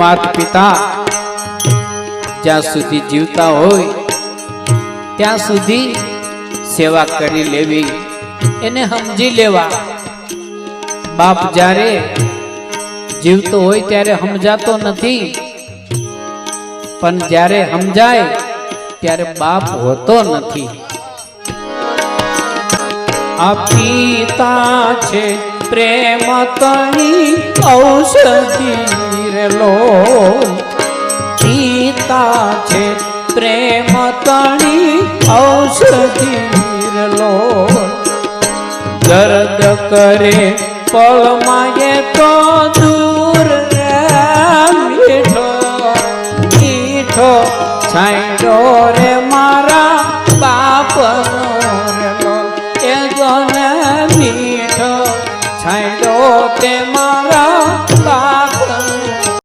માત પિતા જ્યાં સુધી જીવતા હોય, ત્યાં સુધી સેવા કરી લેવી, એને સમજી લેવા. બાપ જ્યારે જીવતો હોય ત્યારે સમજાતો નથી. પણ જ્યારે સમજાય, ત્યારે બાપ હોતો નથી. આ પિતા છે પ્રેમ તણી ઔષધિ. લો પિતા છે પ્રેમ તણી ઔષધિ લો દર્દ કરે પળમાં એ તો દૂર મીઠો. મીઠો છાંડો રે મારા બાપ એ જોને મીઠો છાંડો તે મારા